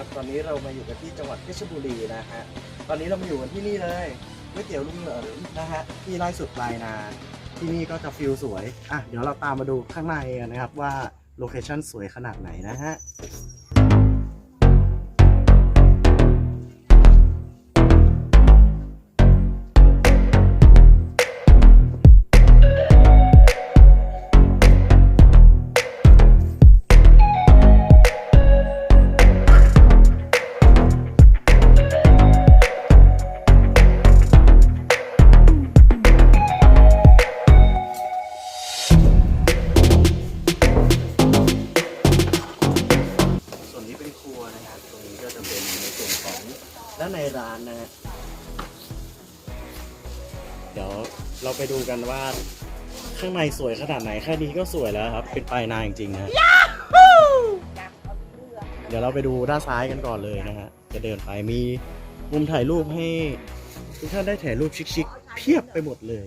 ครับ ตอนนี้เรามาอยู่กันที่จังหวัดเพชรบุรีนะฮะ ตอนนี้เรามาอยู่กันที่นี่เลยก๋วยเตี๋ยวลุงเหลินนะฮะที่ไร่สุดปลายนา ที่นี่ก็จะฟิลสวย อะ เดี๋ยวเราตามมาดูข้างในกันนะครับว่าโลเคชั่นสวยขนาดไหนนะฮะ เราไปดูกันว่า ข้างในสวยขนาดไหนแค่นี้ก็สวยแล้วครับ เป็นปลายนาจริงๆนะ เดี๋ยวเราไปดูด้านซ้ายกันก่อนเลยนะฮะ จะเดินไปมีมุมถ่ายรูปให้ทุกท่านได้ถ่ายรูปชิคๆเพียบไปหมดเลย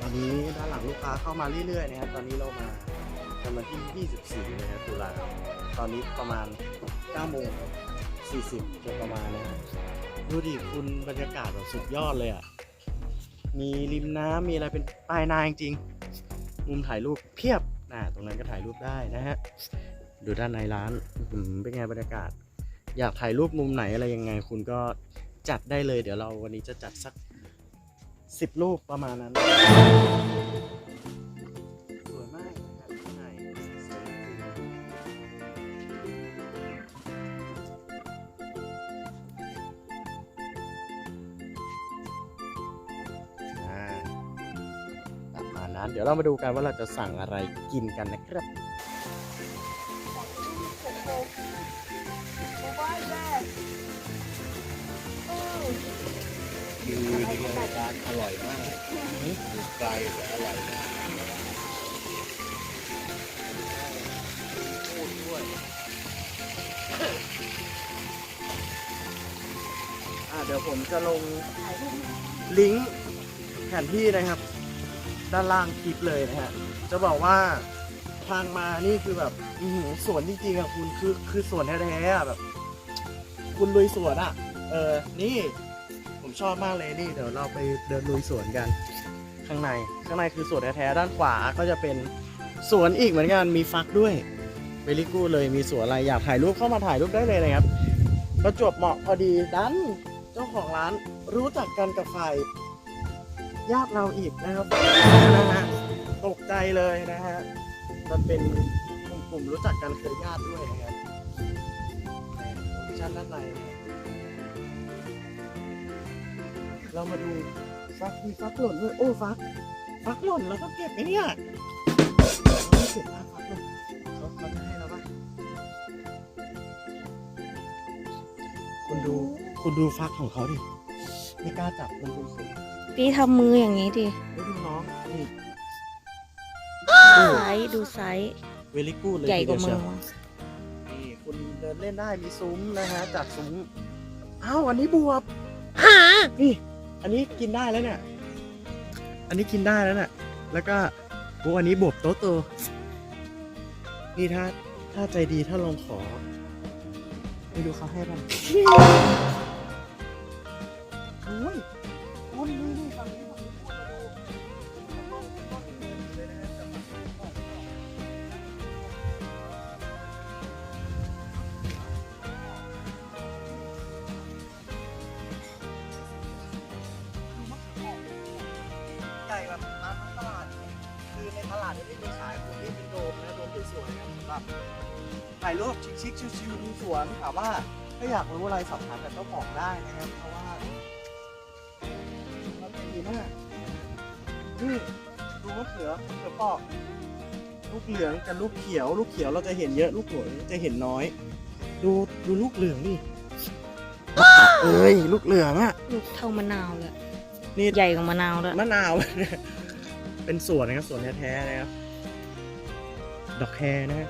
ตอนนี้ด้านหลังลูกค้าเข้ามาเรื่อยๆนะครับ ตอนนี้เรามากันวันที่ 24 นะครับตุลาตอนนี้ประมาณ9โมง 40โดยประมาณนะดูดิคุณบรรยากาศแบบสุดยอดเลยอะ มีริมน้ำมีอะไรเป็นปลายนาจริงๆมุมถ่ายรูปเพียบน่ะตรงนั้นก็ถ่ายรูปได้นะฮะ ดูด้านในร้านอื้อหือเป็นไงบรรยากาศ อยากถ่ายรูปมุมไหนอะไรยังไง คุณก็จัดได้เลย เดี๋ยวเราวันนี้จะจัดสักสิบรูปประมาณนั้น ระมาณนั้นเดี๋ยวเรามาดูกันว่าเราจะสั่งอะไรกินกันนะครับ คือในรายการอร่อยมากอยู่ไกลแต่อร่อยมากพูดด้วยอ่าเดี๋ยวผมจะลงลิงก์แผนที่นะครับ ด้านล่างคลิปเลยนะฮะ จะบอกว่าทางมานี่คือแบบอือหือสวนจริงๆอะคุณคือคือสวนแท้ๆอะแบบ คุณลุยสวนอะเออ นี่ ผมชอบมากเลยนี่ เดี๋ยวเราไปเดินลุยสวนกัน ข้างใน ข้างในคือสวนแท้ๆด้านขวาก็จะเป็นสวนอีกเหมือนกันมีฟักด้วยเวลิกูเลยมีสวนอะไรอยากถ่ายรูปเข้ามาถ่ายรูปได้เลยนะครับประจวบเหมาะพอดีดันเจ้าของร้านรู้จักกันกับฝ่าย ญาติเราอีกนะครับนะฮะตกใจเลยนะฮะมันเป็นกลุ่มๆรู้จักกันเคยญาติด้วยนะครับในโลเคชั่นด้านในนะครับเรามาดูฟักมีฟักหล่นด้วยโอ้ฟัก ฟักหล่นแล้วก็เก็บไหมเนี่ยไม่เก็บนะฟักหล่นเขาเขาจะให้เราปะคุณดูคุณดูฟักของเขาดิไม่กล้าจับมันดูสูง พี่ทำมืออย่างนี้ดิแล้วดูน้องนี่ไซส์ดูไซส์เวลิกูเลยใหญ่กว่าทีมืเดีอยวเชียวนี่คุณเดินเล่นได้มีซุ้มนะฮะจากซุ้มอ้าวอันนี้บวบนี่อันนี้กินได้แล้วเนี่ย อันนี้กินได้แล้วเนี่ยแล้วก็โอ้อันนี้บวบโตโตนี่ถ้าถ้าใจดีถ้าลองขอไม่ดูเขาให้ป่ะโแบบตามท้องตลาด คือในตลาดเนี่ยไม่มีขายคุณนี่เป็นโดมนะโดมสวยๆนะสำหรับถ่ายรูปชิคๆชิวๆดูสวนถามว่าถ้าอยากรู้อะไรสอบถามกับเจ้าของได้นะครับ เพราะว่ามันดีมากนี่ดูมะเขือมะเขือเปอกลูกเหลืองกับลูกเขียว ลูกเขียวเราจะเห็นเยอะลูกเหลืองจะเห็นน้อย ดูดูลูกเหลืองดิเอ้ยลูกเหลืองอะลูกเท่ามะนาวเลย นี่ใหญ่กว่ามะนาวด้วยมะนาว เป็นสวนนะครับสวนแท้ๆนะครับดอกแครนะฮะ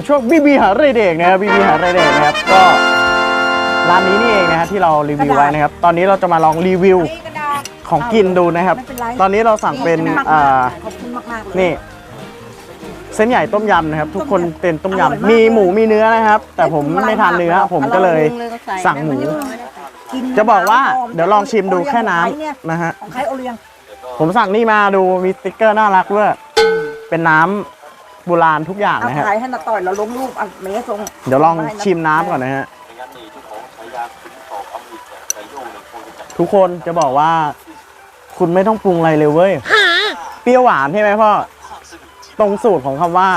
เป็นช่วงบีบีหาไรเด็กนะครับบีบีหาไรเด็กนะครับก็ร้านนี้นี่เองนะฮะที่เรารีวิวไว้นะครับ ตอนนี้เราจะมาลองรีวิวนี่กระดาษของกินดูนะครับไม่เป็นไรตอนนี้เราสั่งเป็นขอบคุณมากๆอ่าขอบคุณมากๆเลยนี่เส้นใหญ่ต้มยำนะครับ ทุกคนต้มยำเป็นต้มอร่อยมากยำมีหมูมีเนื้อนะครับ แต่ผมไม่ทานเนื้อผมก็เลยสั่งหมูกินจะบอกว่าหอมเดี๋ยวลองชิมดูแค่น้ำของใรเยนะฮะของใครโอเลี้ยงผมสั่งนี่มาดูมีสติ๊กเกอร์น่ารักด้วยเป็นน้ำ โบราณทุกอย่างเอานะฮะถ่ายให้นาต่อยแล้วลงรูปอันเมย์ส่งเดี๋ยวลองชิมน้ำก่อนนะฮะทุกคนจะบอกว่า คุณไม่ต้องปรุงอะไรเลยเว้ย เปรี้ยวหวานใช่ไหมพ่อ ตรงสูตรของคำว่า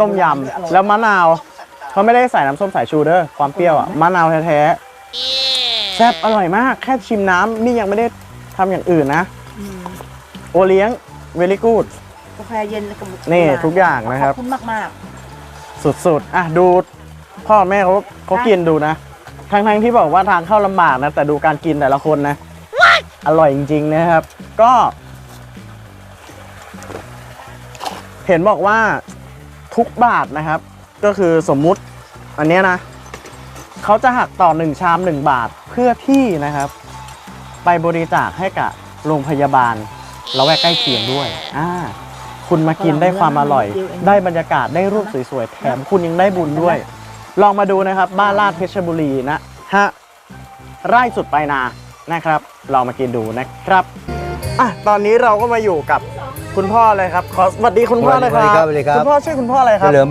ต้มยำแล้วมะนาวเขาไม่ได้ใส่น้ำส้มสายชูเด้อความเปรี้ยวอะมะนาวแท้ๆแซ่บอร่อยมาก แค่ชิมน้ำนี่ยังไม่ได้ทำอย่างอื่นนะ โอเลี้ยงเวลี่กูด กาแฟเย็นกับนี่ทุกอย่างนะครับ ขอบคุณมากสุดๆ อะดูพ่อแม่เขาเขากินดูนะทั้งๆที่บอกว่าทางเข้าลำบากนะ แต่ดูการกินแต่ละคนนะ อร่อยจริง ๆ นะครับ ก็ เห็นบอกว่าทุกบาทนะครับ ก็คือสมมุติ อันเนี้ยนะเขาจะหักต่อหนึ่งชามหนึ่งบาทเพื่อที่นะครับ ไปบริจาคให้กับโรงพยาบาลละแวกใกล้เคียงด้วย อ่า คุณมากินได้ความอร่อย ได้บรรยากาศได้รูปสวยๆแถมคุณยังได้บุญด้วย ลองมาดูนะครับ บ้านลาดเพชรบุรีนะฮะไร่สุดไปลายนานะครับ ลองมากินดูนะครับอะตอนนี้เราก็มาอยู่กับคุณพ่อเลยครับขอสวัสดีคุณพ่อเลยครับสวัสดีครับคุณพ่อชื่อคุณพ่ออะไรคเฉรับลิม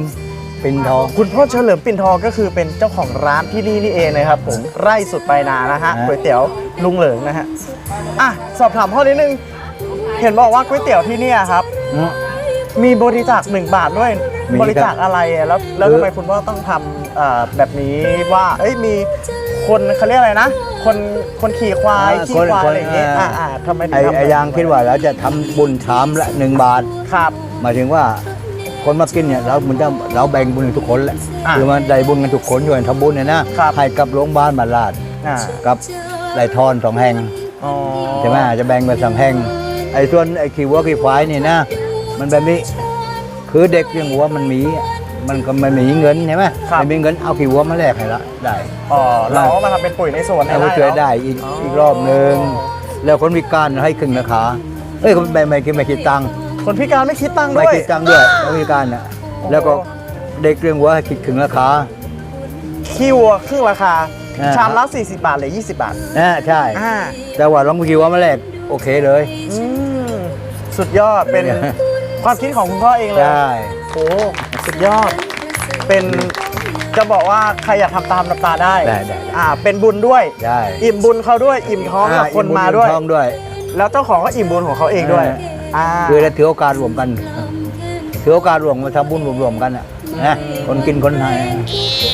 ปินทองคุณพ่อเฉลิมปิ่นทองก็คือเป็นเจ้าของร้านที่นี่นี่เองนะครับผมไร่สุดไปลายนานะฮะฮะก๋วยเตี๋ยวลุงเหลิงนะฮะอะสอบถามพ่อนิดนึง เห็นบอกว่าก๋วยเตี๋ยวที่เนี่ยครับอื มมีบริจาคหนึ่งบาทด้วยมีครับ บริจาคอะไรอะแล้วแล้วคือทำไมคุณพ่อต้องทำเอ่อแบบนี้ว่าเอ้ยมีคนเขาเรียกอะไรนะ คนคนขี่ควายขี่ควายอะไรอย่างเงี้ยอ่าอ่าทำไมถึงไอ้ทำไอ้ยางคิดว่าเราจะทำบุญชามละหนึ่งบาท ครับ หมายถึงว่าคนมากินเนี่ยเราเหมือนจะเราแบ่งบุญกันทุกคนแหละอะคือมันได้บุญกันทุกคนด้วยทำบุญเนี่ยนะครับ ให้กับโรงพยาบาลบาลาดอ่ากับไรทอนสองแห่งอ๋อใช่ไหมจะแบ่งเป็นสองแห่งไอ้ส่วนไอ้ขี้วัวขี้ควายนี่นะ มันแบบนี้ คือเด็กเลี้ยงวัวมันมีมันก็ไม่มีเงินใช่ไหมไม่มีเงินเอาขี้วัวมาแลกให้ละได้ อ๋อเราก็มาทำเป็นปุ๋ยในสวนเอาให้ไปช่วยได้อีกอ๋ออีอีกรอบหนึ่งแล้วคนพิการให้ครึ่งราคาเอ้ยคนไม่ไม่คิดไม่คิดตังค์คนพิการไม่คิดตังค์ไม่ด้วย คิดตังค์ด้วยคนพิการน่ะแล้วก็เด็กเลี้ยงวัวให้คิดครึ่งราคา ขี้วัวครึ่งราคา อ่า ชามละ 40 บาทหรือ 20 บาทอ่าใช่ อ่าแต่ว่าลองคิดว่ามาแลกโอเคเลย อืมสุดยอดเป็น ความคิดของคุณพ่อเองเลยใช่โอ้สุดยอด เป็นจะบอกว่าใครอยากทำตามน้ำตาได้ได้ได้ อ่า เป็นบุญด้วยใช่อิ่มบุญเขาด้วย อิ่มท้องกับคนมาด้วย ท้องด้วย แล้วเจ้าของก็อิ่มบุญของเขาเองด้วย อ่า คือได้ถือโอกาสรวมกันถือโอกาสรวมมาทำบุญรวมๆกันอะนะคนกินคนไทย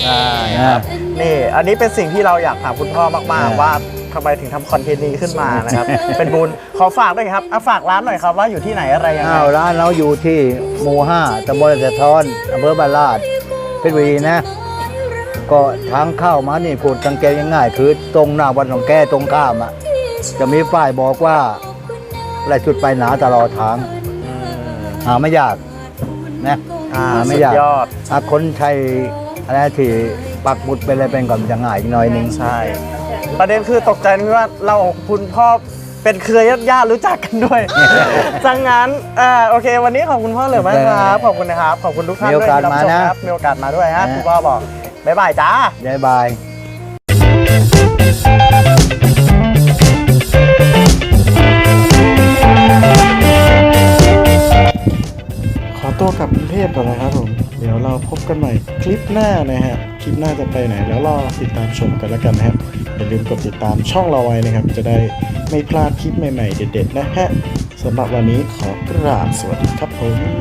ใช่นะครับ นี่ อันนี้เป็นสิ่งที่เราอยากถามคุณพ่อมากอ่าๆว่า ทำไมถึงทำคอนเทนต์นี้ขึ้นมานะครับ เป็นบุญขอฝากด้วยครับอะฝากร้านหน่อยครับว่าอยู่ที่ไหนอะไรยังไงอ้าวร้านเราอยู่ที่หมู่ห้าตำบลสะท้อนอำเภอบานลาดเพชรบุรีนะ ก็ทางเข้ามานี่พูดสังเกตง่ายๆคือตรงหน้าวัดหนองแก้ตรงข้ามอะจะมีป้ายบอกว่าไรจุดไปหนาตลอดทาง หาไม่ยากนะอ่าหาไม่สุดยากยอดถ้าคนใช้อะไรที่ปักหมุดเป็นอะไรเป็นก่อนจะง่ายอีกหน่อยหนึง ใช่ ประเด็นคือตกใจที่ว่าเรากับคุณพ่อเป็นเครือญาติๆรู้จักกันด้วยจังงั้นอ่าโอเค วันนี้ขอบคุณพ่อเหลือมากครับ ขอบคุณนะครับ ขอบคุณทุกท่านมีด้โอวยกาสที่รับมาชมนะครับมีโอกาสมาด้วยฮะนะคุณพ่อบอกบ๊ายบายจ้ายายบายขอตัวกลับกรุงเทพก่อนนะครับผม เดี๋ยวเราพบกันใหม่คลิปหน้านะฮะ คลิปหน้าจะไปไหน แล้วรอติดตามชมกันแล้วกันนะครับ อย่าลืมกดติดตามช่องเราไว้นะครับ จะได้ไม่พลาดคลิปใหม่ๆ เด็ดๆ นะฮะสำหรับวันนี้ขอกราบสวัสดีครับผม